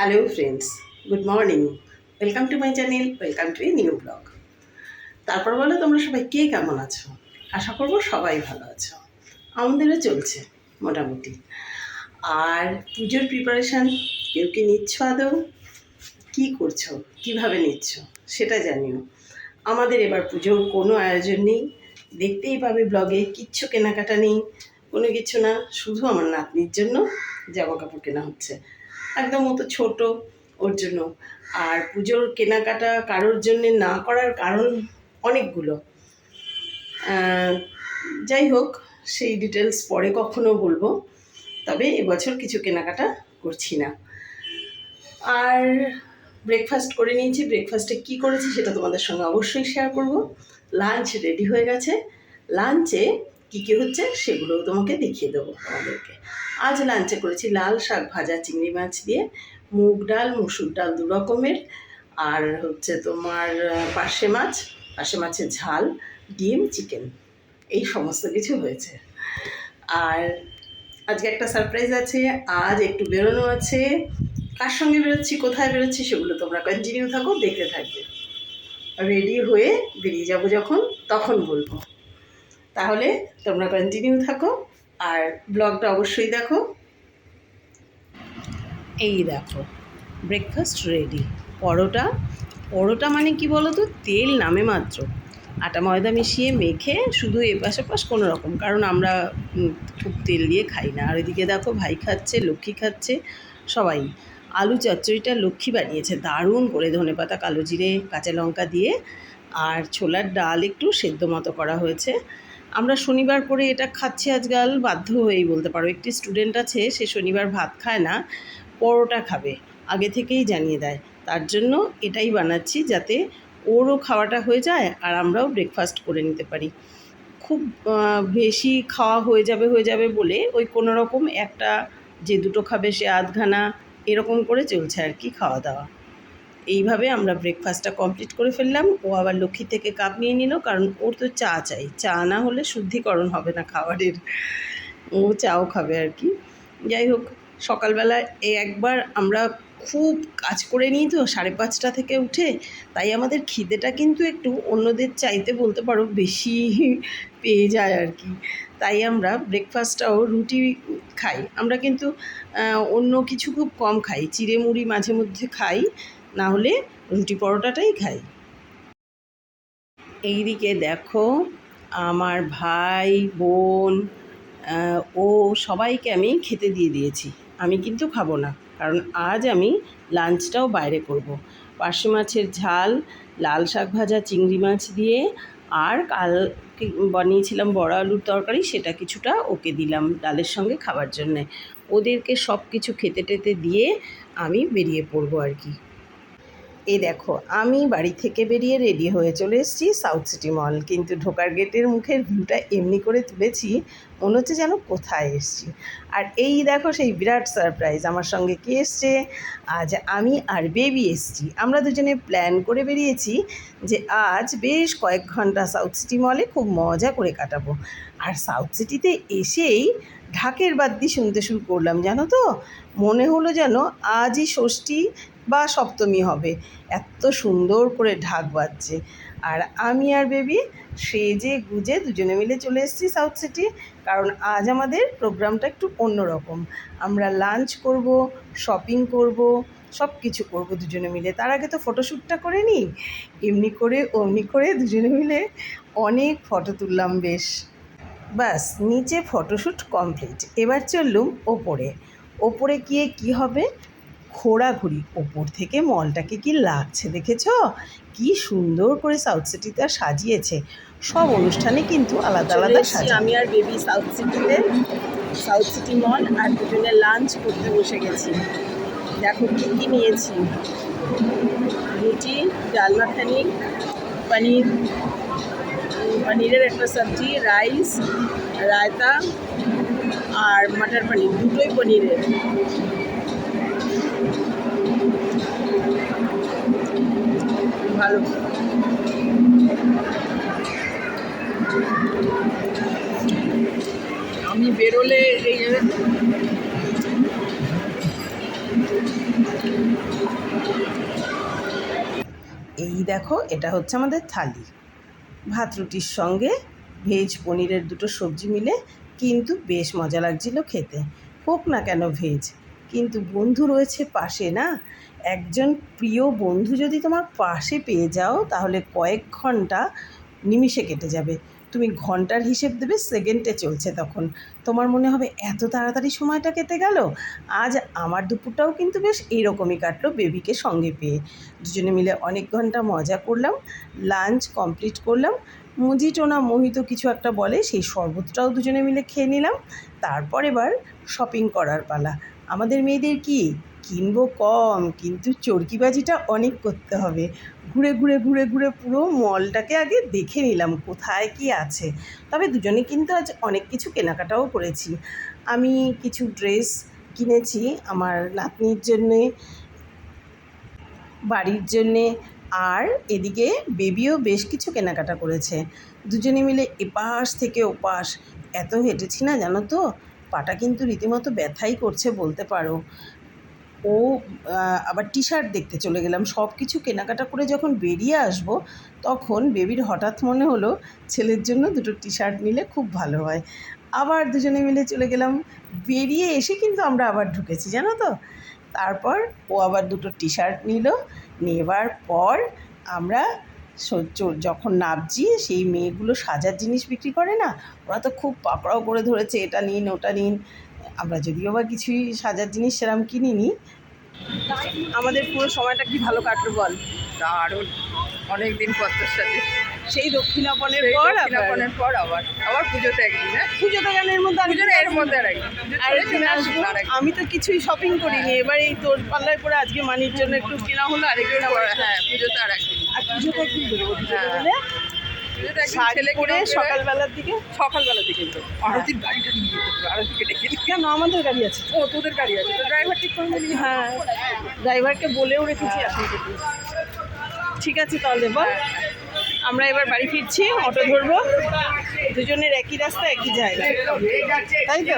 Hello friends good morning welcome to my channel welcome to a new blog তারপর বলো, তোমরা সবাই কে কেমন আছো? আশা করব সবাই ভালো আছো। আমাদেরও চলছে, মোটামুটি। আর পুজোর প্রিপারেশান কেউ কি নিচ্ছ আদৌ? কী করছ? কীভাবে নিচ্ছ? সেটা জানিও। আমাদের এবার পুজোর কোনো আয়োজন নেই। দেখতেই পাবে ব্লগে কিচ্ছু কেনাকাটা নেই। কোনো কিছু না, শুধু আমার নাতনির জন্য জামা কাপড় কেনা হচ্ছে। একদম মতো ছোট ওর জন্য। আর পুজোর কেনাকাটা কারোর জন্য না করার কারণ অনেকগুলো। যাই হোক, সেই ডিটেলস পরে কখনো বলব। তবে এবছর কিছু কেনাকাটা করছি না। আর ব্রেকফাস্ট করে নিয়েছি। ব্রেকফাস্টে কি করেছি সেটা তোমাদের সঙ্গে অবশ্যই শেয়ার করব। লাঞ্চ রেডি হয়ে গেছে। লাঞ্চে কী কী হচ্ছে সেগুলোও তোমাকে দেখিয়ে দেবো তোমাদেরকে। আজ লাঞ্চে করেছি লাল শাক ভাজা, চিংড়ি মাছ দিয়ে মুগ ডাল, মুসুর ডাল দু রকমের। আর হচ্ছে তোমার পার্শে মাছ, পার্শে মাছের ঝাল, ডিম, চিকেন, এই সমস্ত কিছু হয়েছে। আর আজকে একটা সারপ্রাইজ আছে, আজ একটু বেরোনো আছে। কার সঙ্গে বেরোচ্ছি, কোথায় বেরোচ্ছি সেগুলো তোমরা কন্টিনিউ থাকো, দেখতে থাকবে। রেডি হয়ে বেরিয়ে যাব যখন, তখন বলব। তাহলে তোমরা কন্টিনিউ থাকো আর ব্লগটা অবশ্যই দেখো। এই দেখো ব্রেকফাস্ট রেডি পরোটা পরোটা মানে কি বলো তো তেল নামে মাত্র। আটা ময়দা মিশিয়ে মেখে শুধু এপাশ ওপাশ কোনো রকম, কারণ আমরা খুব তেল দিয়ে খাই না। আর এদিকে দেখো, ভাই খাচ্ছে, লক্ষ্মী খাচ্ছে, সবাই। আলু চচ্চড়িটা লক্ষ্মী বানিয়েছে। দারুণ করে ধনে পাতা কালো জিরে, কাঁচা লঙ্কা দিয়ে আর ছোলার ডাল একটু সেদ্ধ মতো করা হয়েছে। আমরা শনিবার করে এটা খাচ্ছি আজকাল, বাধ্য হয়েই বলতে পারো। একটি স্টুডেন্ট আছে, সে শনিবার ভাত খায় না, পরোটা খাবে, আগে থেকেই জানিয়ে দেয়। তার জন্য এটাই বানাচ্ছি যাতে ওরও খাওয়াটা হয়ে যায় আর আমরাও ব্রেকফাস্ট করে নিতে পারি। খুব বেশি খাওয়া হয়ে যাবে হয়ে যাবে বলে ওই কোনো রকম একটা যে দুটো খাবে সে আধখানা, এরকম করে চলছে আর কি খাওয়া দাওয়া। এইভাবে আমরা ব্রেকফাস্টটা কমপ্লিট করে ফেললাম। ও আবার লক্ষ্মী থেকে কাপ নিয়ে নিল, কারণ ওর তো চা চাই। চা না হলে শুদ্ধিকরণ হবে না খাবারের। ও চাও খাবে আর কি। যাই হোক সকালবেলা একবার আমরা খুব কাজ করে নিই তো, সাড়ে পাঁচটা থেকে উঠে। তাই আমাদের খিদেটা কিন্তু একটু অন্যদের চাইতে বলতে পারো বেশি পেয়ে যায় আর কি। তাই আমরা ব্রেকফাস্টটাও রুটি খাই। আমরা কিন্তু অন্য কিছু খুব কম খাই। চিড়ে মুড়ি মাঝে মধ্যে খাই। না হলে রুটি পরোটাটাই খাই। এইদিকে দেখো আমার ভাই, বোন ও সবাইকে আমি খেতে দিয়ে দিয়েছি। আমি কিন্তু খাব না, কারণ আজ আমি লাঞ্চটাও বাইরে করব। পার্শে মাছের ঝাল, লাল শাক ভাজা, চিংড়ি মাছ দিয়ে, আর কাল বানিয়েছিলাম বড় আলুর তরকারি, সেটা কিছুটা ওকে দিলাম ডালের সঙ্গে খাবার জন্যে। ওদেরকে সব কিছু খেতে টেতে দিয়ে আমি বেরিয়ে পড়ব আর কি। এই দেখো, আমি বাড়ি থেকে বেরিয়ে রেডি হয়ে চলে এসেছি সাউথ সিটি মল কিন্তু ঢোকার গেটের মুখের ভিউটা এমনি করে তুলেছি, মনে হচ্ছে যেন কোথায় এসেছি। আর এই দেখো সেই বিরাট সারপ্রাইজ আমার সঙ্গে কে এসছে? আজ আমি আর বেবি এসছি। আমরা দুজনে প্ল্যান করে বেরিয়েছি যে আজ বেশ কয়েক ঘণ্টা সাউথ সিটি মলে খুব মজা করে কাটাবো। আর সাউথ সিটিতে এসেই ঢাকের বাদ্যি শুনতে শুরু করলাম, জানো তো? মনে হলো যেন আজই ষষ্ঠী বা সপ্তমী হবে। এত সুন্দর করে ঢাক বাজছে। আর আমি আর বেবি সেজে গুজে দুজনে মিলে চলে এসেছি সাউথ সিটি কারণ আজ আমাদের প্রোগ্রামটা একটু অন্যরকম। আমরা লাঞ্চ করব শপিং করব সব কিছু করব দুজনে মিলে। তার আগে তো ফটোশ্যুটটা করে নিই। এমনি করে, অমনি করে দুজনে মিলে অনেক ফটো তুললাম, বেশ। ব্যাস নিচে ফটোশ্যুট কমপ্লিট। এবার চললুম ওপরে। ওপরে গিয়ে কি হবে? ঘোরাঘুরি। ওপর থেকে মলটাকে কি লাগছে দেখেছ? কি সুন্দর করে সাউথ সিটিতে সাজিয়েছে। সব অনুষ্ঠানে কিন্তু আলাদা আলাদা সাজে। আমি আর বেবি সাউথ সিটিতে সাউথ সিটি মল আর দুজনে লাঞ্চ করতে বসে গেছি। দেখো কী কী নিয়েছি। রুটি ডাল মাখানি পনির পনিরের একটা সবজি, রাইস, রায়তা আর মটর পনির, দুটোই পনিরের। ভালো। আমি বেরোলে এই এই দেখো, এটা হচ্ছে আমাদের থালি। ভাত রুটির সঙ্গে ভেজ পনিরের দুটো সবজি মিলে কিন্তু বেশ মজা লাগছিল খেতে। হোক না কেন ভেজ, কিন্তু বন্ধু রয়েছে পাশে না? একজন প্রিয় বন্ধু যদি তোমার পাশে পেয়ে যাও, তাহলে কয়েক ঘণ্টা নিমিষে কেটে যাবে। তুমি ঘণ্টার হিসেব দেবে সেকেন্ডে চলছে তখন। তোমার মনে হবে এত তাড়াতাড়ি সময়টা কেটে গেল, আজ আমার দুপুরটাও কিন্তু বেশ এইরকমই কাটলো বেবিকে সঙ্গে পেয়ে। দুজনে মিলে অনেক ঘণ্টা মজা করলাম লাঞ্চ কমপ্লিট করলাম। মুজিটো না মোহিত কিছু একটা বলে সেই শরবতটাও দুজনে মিলে খেয়ে নিলাম। তারপর এবার শপিং করার পালা। আমাদের মেয়েদের কি? কিনবো কম, কিন্তু চরকিবাজিটা অনেক করতে হবে। ঘুরে ঘুরে ঘুরে ঘুরে পুরো মলটাকে আগে দেখে নিলাম, কোথায় কি আছে। তবে দুজনে কিন্তু আজ অনেক কিছু কেনাকাটাও করেছি। আমি কিছু ড্রেস কিনেছি আমার নাতনির জন্যে, বাড়ির জন্যে, আর এদিকে বেবিও বেশ কিছু কেনাকাটা করেছে। দুজনে মিলে এপাশ থেকে ওপাশ। এত হেঁটেছি না, জানো তো? পাটা কিন্তু রীতিমতো ব্যথাই করছে বলতে পারো। ও আবার টি শার্ট দেখতে চলে গেলাম। সব কিছু কেনাকাটা করে যখন বেরিয়ে আসব, তখন বেবির হঠাৎ মনে হলো, ছেলের জন্য দুটো টি শার্ট নিলে খুব ভালো হয়। আবার দুজনে মিলে চলে গেলাম। বেরিয়ে এসে কিন্তু আমরা আবার ঢুকেছি, জানো তো? তারপর ও আবার দুটো টি শার্ট নিল। নেবার পর আমরা যখন নাবছি সেই মেয়েগুলো সাজার জিনিস বিক্রি করে না? ওরা তো খুব পাকড়াও করে ধরেছে, এটা নিন, ওটা নিন। আমরা যদিও বা কিছুই সাজার জিনিস সেরকম কিনিনি। আমাদের পুরো সময়টা কি ভালো কাটলো বল? দারুণ। অনেক দিন পর তোর সাথে। সেই দক্ষিণাপনের পর দক্ষিণাপনের পর আবার। আবার পুজোতে একদিন হ্যাঁ? পুজোতে গানের মধ্যে আমি পুজোর এর মধ্যে আর। আমি তো কিছুই শপিং করিনি। এবার এই তোর পাল্লায় পরে আজকে মানির জন্য একটু কেনা হলো আরেকদিন আবার হ্যাঁ পুজোতে আর একদিন। আর পুজোতে একদিন বেরোবো হ্যাঁ। শাড়ি পরে সকালবেলার দিকে? সকালবেলা দিকে তো আরতির গাড়িটা নিয়ে যেতে হবে আরতিকে ডেকে কেন? আমাদের গাড়ি আছে। ও তোদের গাড়ি আছে। তো ড্রাইভার ঠিক করে নিলি হ্যাঁ ড্রাইভারকে বলেও রেখেছি এখন থেকে। ঠিক আছে তাহলে বল। আমরা এবার বাড়ি ফিরছি অটো ধরবো। দুজনের একই রাস্তা একই জায়গা। তাই তো?